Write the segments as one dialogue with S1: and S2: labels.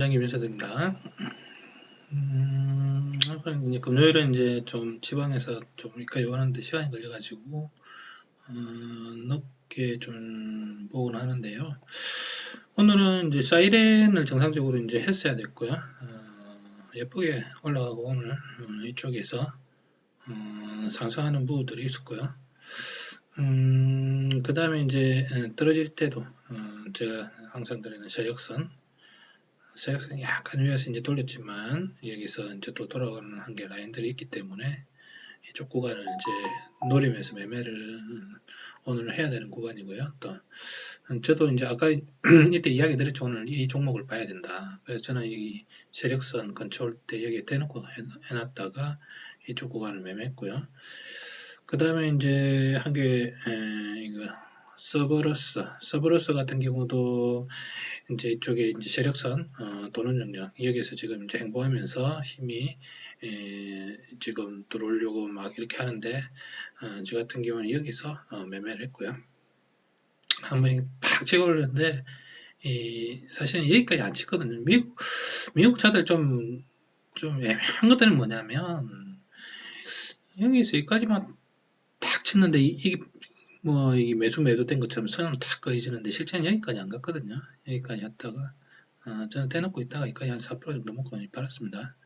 S1: 장님 인사드립니다. 음, 이제 금요일은 이제 좀 지방에서 좀 여기까지 오는데 시간이 걸려가지고, 어, 늦게 좀 보곤 하는데요. 오늘은 이제 사이렌을 정상적으로 이제 했어야 됐고요. 어, 예쁘게 올라가고 오늘 음, 이쪽에서 어, 상승하는 부분들이 있었고요. 음, 그 다음에 이제 에, 떨어질 때도 어, 제가 항상 드리는 세력선 세력선이 약간 위에서 이제 돌렸지만 여기서 이제 또 돌아가는 한 개 라인들이 있기 때문에 이쪽 구간을 이제 노리면서 매매를 오늘 해야 되는 구간이고요. 또 저도 이제 아까 이때 이야기 드렸죠. 오늘 이 종목을 봐야 된다. 그래서 저는 이 세력선 근처 때 여기에 대놓고 해- 해놨다가 이쪽 구간을 매매했고요. 그 다음에 이제 한 개, 에, 이거, 서버러스. 서버러스 같은 경우도 이제 이쪽에 이제 세력선, 어, 도는 영역, 여기에서 지금 이제 행보하면서 힘이, 에, 지금 들어오려고 막 이렇게 하는데, 어, 저 같은 경우는 여기서 어, 매매를 했고요. 한번 팍 찍어 올렸는데, 이, 사실은 여기까지 안 찍거든요. 미국, 미국 차들 좀, 좀 애매한 것들은 뭐냐면, 여기서 여기까지만 탁 쳤는데 이, 이게 뭐 이게 매수 매도된 것처럼 선은 탁 그어지는데 실제는 여기까지 안 갔거든요. 여기까지 왔다가 어, 저는 대놓고 있다가 여기까지 한 4% 정도 먹고 팔았습니다.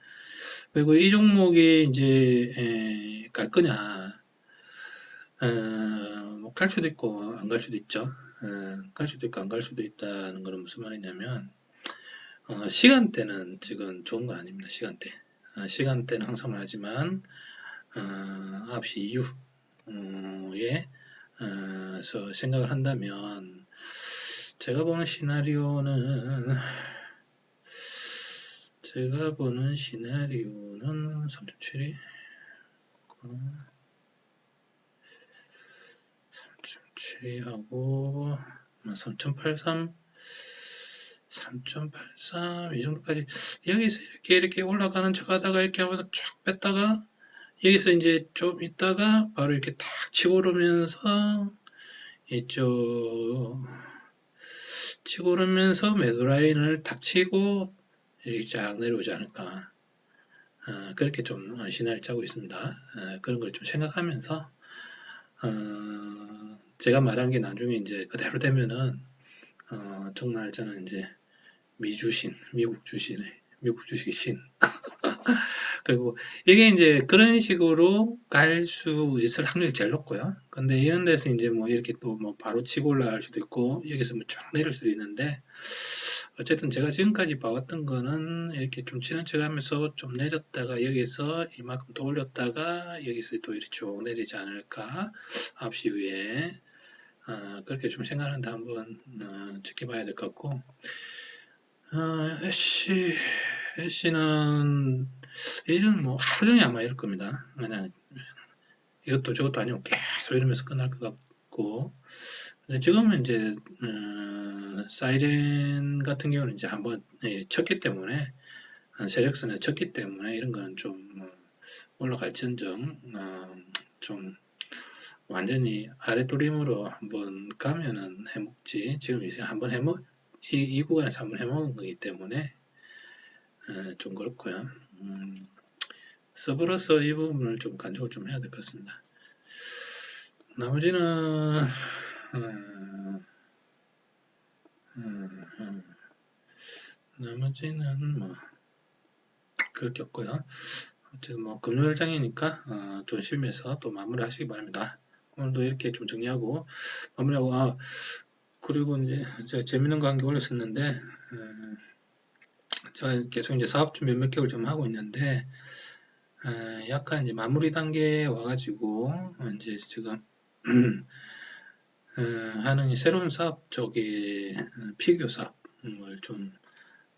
S1: 그리고 이 종목이 이제 에, 갈 거냐 어, 뭐갈 수도 있고 안 갈 수도 있죠. 어, 갈 수도 있고 안 갈 수도 있다는 거는 무슨 말이냐면 어, 시간대는 지금 좋은 건 아닙니다. 시간대 어, 시간대는 항상 말하지만 어, 9시 이후에 어, 서 생각을 한다면 제가 보는 시나리오는 제가 보는 시나리오는 3.7이? 3.7하고 3.83 3.83 이 정도까지 여기서 이렇게 이렇게 올라가는 척 하다가 이렇게 한번 쫙 뺐다가 여기서 이제 좀 있다가 바로 이렇게 탁 치고 오르면서 이쪽 치고 오르면서 매도 라인을 탁 치고 이렇게 쫙 내려오지 않을까 어, 그렇게 좀 어, 시나리오 짜고 있습니다. 어, 그런 걸 좀 생각하면서 어, 제가 말한 게 나중에 이제 그대로 되면은 어, 정말 저는 이제 미주신, 미국 주신, 미국 주식 신. 그리고 이게 이제 그런 식으로 갈 수 있을 확률이 제일 높고요. 근데 이런 데서 이제 뭐 이렇게 또 뭐 바로 치고 올라갈 수도 있고 여기서 뭐 쭉 내릴 수도 있는데 어쨌든 제가 지금까지 봐왔던 거는 이렇게 좀 치는 척 하면서 좀 내렸다가 여기서 이만큼 더 올렸다가 여기서 또 이렇게 쭉 내리지 않을까 9시 이후에. 어, 그렇게 좀 생각하는데 한번 어, 지켜봐야 될 것 같고. 어, 애쉬 애쉬는 이는 뭐 하루 종일 아마 이럴 겁니다. 그냥 이것도 저것도 아니고 계속 이러면서 끝날 것 같고 근데 지금은 이제 어, 사이렌 같은 경우는 이제 한번 예, 쳤기 때문에 어, 세력선에 쳤기 때문에 이런 거는 좀 어, 올라갈지언정 어, 좀 완전히 아랫도림으로 한번 가면은 해먹지 지금 이제 한번 해먹 이, 이 구간에서 한번 해먹은 거기 때문에 어, 좀 그렇고요. 음, 서브로서 이 부분을 좀 간접을 좀 해야 될 것 같습니다. 나머지는 어, 음, 음, 나머지는 뭐 그렇게 없고요. 어쨌든 뭐 금요일장이니까 어, 좀 쉬면서 또 마무리하시기 바랍니다. 오늘도 이렇게 좀 정리하고 마무리하고 아 그리고 이제 제가 재밌는 거 한 개 올렸었는데 어, 제가 계속 이제 사업 준비 몇 개월 좀 하고 있는데 어, 약간 이제 마무리 단계에 와가지고 어, 이제 지금 어, 하는 이 새로운 사업 어, 피규어 사업을 좀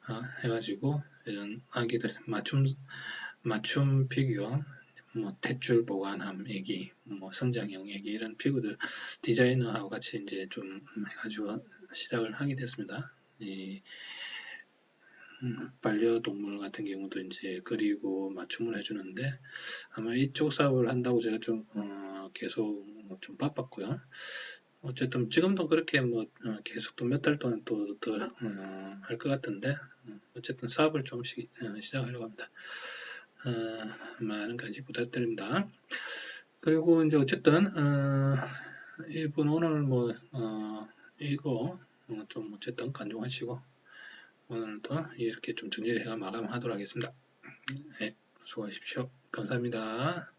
S1: 어, 해가지고 이런 아기들 맞춤 맞춤 피규어 뭐 탯줄 보관함 얘기 뭐 성장형 얘기 이런 피규어들 디자이너하고 같이 이제 좀 해가지고 시작을 하게 됐습니다. 이 음, 반려동물 같은 경우도 이제 그리고 맞춤을 해주는데 아마 이쪽 사업을 한다고 제가 좀 어, 계속 좀 바빴고요. 어쨌든 지금도 그렇게 뭐 어, 계속 또 몇 달 동안 또 더 할것 같은데 어, 어쨌든 사업을 조금씩 어, 시작하려고 합니다. 어, 많은 관심 부탁드립니다. 그리고 이제 어쨌든 어, 이분 오늘 뭐 어, 이거 어, 좀 어쨌든 간중하시고 오늘도 이렇게 좀 정리를 해가 마감하도록 하겠습니다. 네, 수고하십시오. 감사합니다.